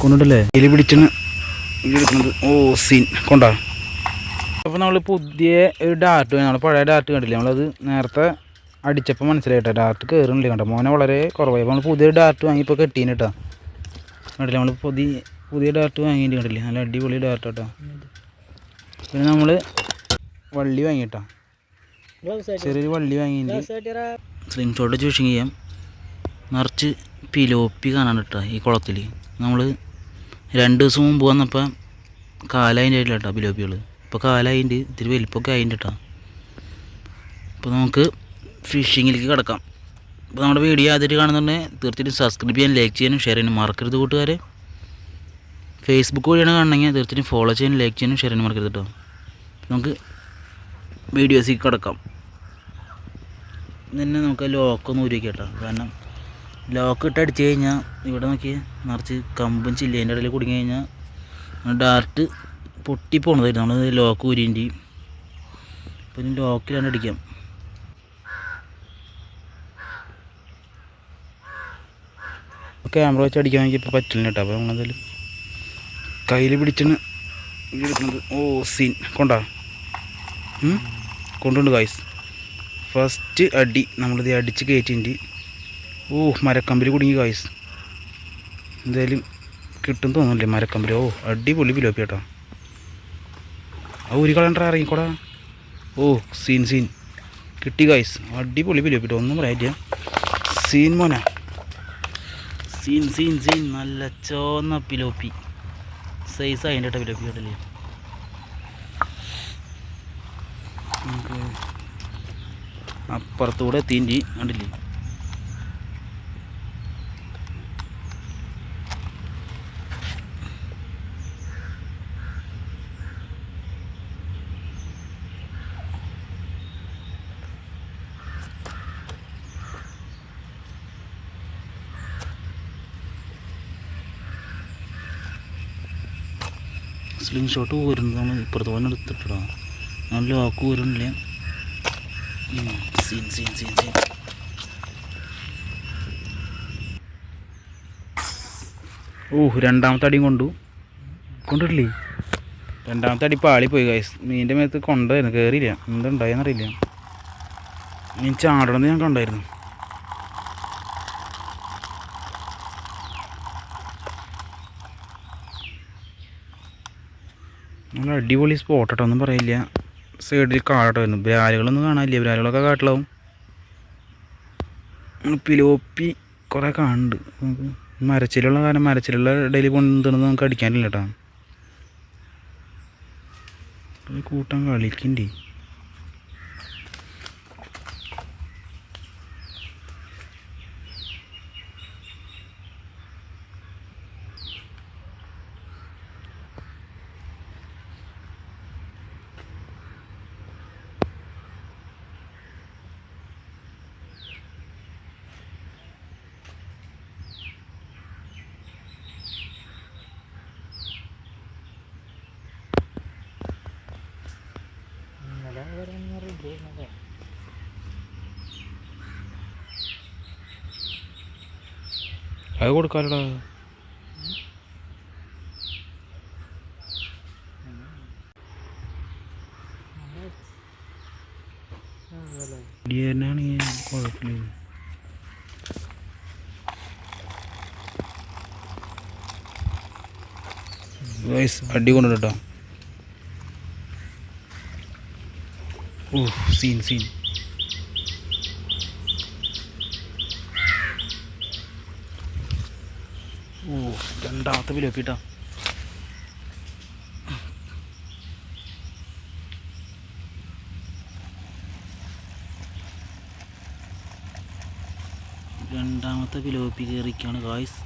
കൊണ്ടിട്ടല്ലേ എലി പിടിച്ചാണ് എടുക്കുന്നത് ഓ സീൻ. കൊണ്ടാ? അപ്പോൾ നമ്മൾ പുതിയ ഒരു ഡാർട്ട് നമ്മൾ പഴയ ഡാർട്ട് കണ്ടില്ലേ? നമ്മളത് നേരത്തെ അടിച്ചപ്പോൾ മനസ്സിലായിട്ടോ? ഡാർട്ട് കയറുന്നില്ല കണ്ടോ? മോനെ വളരെ കുറവായി. അപ്പോൾ നമ്മൾ പുതിയ ഡാർട്ട് വാങ്ങിയപ്പോൾ കെട്ടീന് കേട്ടോ കണ്ടില്ലേ? നമ്മൾ പുതിയ പുതിയ ഡാർട്ട് വാങ്ങിയിട്ട് കണ്ടില്ലേ? നല്ല അടിപൊളി ഡാർട്ട് കേട്ടോ പിന്നെ നമ്മൾ വള്ളി വാങ്ങിയിട്ടോ. ചെറിയൊരു വള്ളി വാങ്ങിയിട്ട് ഷോട്ട് ചൂഷിങ് ചെയ്യാം. നിറച്ച് പിലോപ്പി കാണാൻ കേട്ടോ ഈ കുളത്തിൽ നമ്മൾ രണ്ട് ദിവസം മുമ്പ് വന്നപ്പോൾ കാലായിന്റെ ആയിട്ടില്ല കേട്ടോ പിലോപ്പികൾ ഇപ്പോൾ കാലായിന്റെ ഇത്തിരി വലിപ്പമൊക്കെ ആയിട്ടുണ്ട് കേട്ടോ അപ്പോൾ നമുക്ക് ഫിഷിങ്ങിലേക്ക് കിടക്കാം. അപ്പോൾ നമ്മുടെ വീഡിയോ ആദ്യമായിട്ട് കാണുന്നുണ്ടെങ്കിൽ തീർച്ചയായിട്ടും സബ്സ്ക്രൈബ് ചെയ്യാൻ ലൈക്ക് ചെയ്യാനും ഷെയർ ചെയ്യാനും മറക്കരുത് കൂട്ടുകാരെ. ഫേസ്ബുക്ക് വഴിയാണ് കാണണമെങ്കിൽ തീർച്ചയായും ഫോളോ ചെയ്യാനും ലൈക്ക് ചെയ്യാനും ഷെയർ ചെയ്യാനും മറക്കരുത് കേട്ടോ നമുക്ക് വീഡിയോസിലേക്ക് കിടക്കാം. തന്നെ നമുക്ക് ലോക്ക് ഒന്ന് ഊരിക്കാം കേട്ടോ. കാരണം ലോക്ക് ഇട്ട് അടിച്ചു കഴിഞ്ഞാൽ ഇവിടെ നോക്കി നിറച്ച് കമ്പും ചില്ലേന്റെ ഇടയിൽ കുടുങ്ങി കഴിഞ്ഞാൽ ഡാർട്ട് പൊട്ടി പോണതായിരുന്നു നമ്മൾ ലോക്ക് ഊരിന്റെ അപ്പം ലോക്കിലാണ് അടിക്കാം. ക്യാമറ വെച്ച് അടിക്കാൻ ഇപ്പോൾ പറ്റില്ല കേട്ടോ. അപ്പോൾ നമ്മളെന്തായാലും കയ്യിൽ പിടിച്ചാണ് ഓ സീൻ കൊണ്ടാ? കൊണ്ടുണ്ട് ഗായ്സ് ഫസ്റ്റ് അടി. നമ്മളിത് അടിച്ച് കയറ്റിന്റെ ഓ മരക്കമ്പിൽ കുടുങ്ങി ഗായ്സ് എന്തായാലും കിട്ടും തോന്നുന്നില്ലേ മരക്കമ്പിൽ ഓ അടിപൊളി പിലോപ്പി കേട്ടോ. ആ ഒരു കളണ്ടർ ഇറങ്ങിക്കോടാ. ഓ സീൻ സീൻ കിട്ടി ഗായ്സ് അടിപൊളി പിലോപ്പി പിലോപ്പിട്ടോ ഒന്നും പറയാനില്ല. സീൻ മോന. സീൻ സീൻ സീൻ നല്ല ചോന്ന പിലോപ്പി സൈസ് അതിന്റെ പിലോപ്പി കേട്ടല്ലേ നമുക്ക് അപ്പുറത്തൂടെ തിന്നി കണ്ടില്ലേ? സ്ലിംഗ് ഷോട്ട് നമ്മൾ ഇപ്പുറത്ത് പോലെ എടുത്തിട്ടാ നല്ല വാക്ക് വരുന്നില്ല? Scene scene scene scene. ഓ രണ്ടാമത്തെ അടിയും കൊണ്ടു. കൊണ്ടിട്ടില്ലേ? രണ്ടാമത്തെ അടി പാളി പോയി ഗൈസ് മീന്റെ മേത്ത് കൊണ്ടായിരുന്നു കയറിയില്ല എന്തുണ്ടായെന്നറിയില്ല. മീൻ ചാടണമെന്ന് ഞാൻ കണ്ടായിരുന്നു. നല്ല അടിപൊളി സ്പോട്ട് കേട്ടോ ഒന്നും പറയില്ല. സൈഡിൽ കാടട്ടോ വരുന്നു. ബ്രാലുകളൊന്നും കാണാനില്ല. ബ്രാലുകളൊക്കെ കാട്ടിലാവും. പിലോപ്പി കുറേ കാണുന്നുണ്ട്. നമുക്ക് മരച്ചിലുള്ള കാരണം മരച്ചിലുള്ള ഇടയിൽ കൊണ്ടുവന്ന് നമുക്ക് അടിക്കാനില്ല കേട്ടോ കൂട്ടം കളിക്കണ്ടേ? അത് കൊടുക്കാലടാ ഡിയനാണെങ്കിൽ കുഴപ്പമില്ല. ഗൈസ് അടി കൊണ്ടിട്ടോ ഓ സീൻ സീൻ ഓ രണ്ടാമത്തെ പിലോപ്പിട്ടാ രണ്ടാമത്തെ പിലോപ്പി കയറിക്കാണ് ഗായ്സ്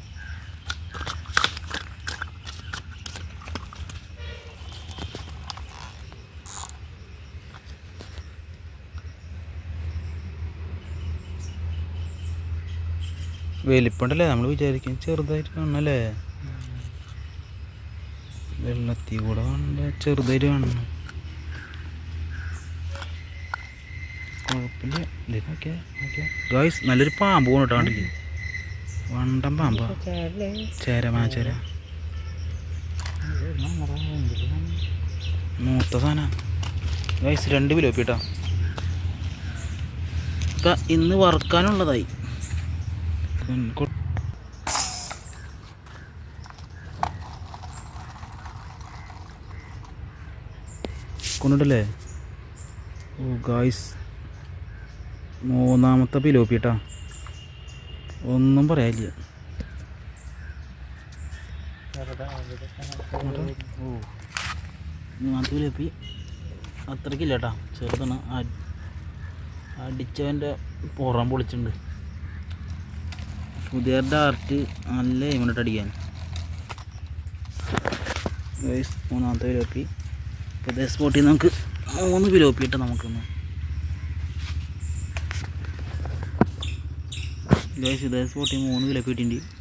വലിപ്പമുണ്ടല്ലേ നമ്മൾ വിചാരിക്കും ചെറുതായിട്ട് കാണണല്ലേ? വെള്ളത്തിൽ കൂടെ കാണണ്ട? ചെറുതായിട്ട് കാണണം. കുഴപ്പമില്ല. ഇത് നോക്കിയാ നോക്കിയാ. ഗായ്സ് നല്ലൊരു പാമ്പ് കൊണ്ടിട്ട് കണ്ടില്ലേ? വണ്ടൻ പാമ്പാ. ചേര മാ ചേര. മൂത്ത സാധന ഗായ്സ് രണ്ട് കിലോ പിട്ടാ ഇന്ന് വറുക്കാനുള്ളതായി. കൊണ്ടിട്ടല്ലേ ഓ ഗായ്സ് മൂന്നാമത്തെ പിലോപ്പിട്ടാ ഒന്നും പറയാനില്ല. ഓ. മൂന്നാമത്തെ പിലോപ്പി അത്രയ്ക്കില്ല കേട്ടാ ചെറുതാണ്. അടിച്ചവന്റെ പുറം പൊളിച്ചിട്ടുണ്ട്. പുതിയ ആർട്ട് നല്ല ഇങ്ങോട്ട് അടിക്കാൻ. മൂന്നാമത്തെ പിലോപ്പി ഇപ്പോൾ സ്പോട്ടിൽ നമുക്ക് മൂന്ന് പിലോപ്പി ഇട്ട് നമുക്കൊന്ന്. ഇതേ സ്പോട്ടിൽ മൂന്ന് പിലോപ്പി ഇട്ടിട്ടുണ്ട്.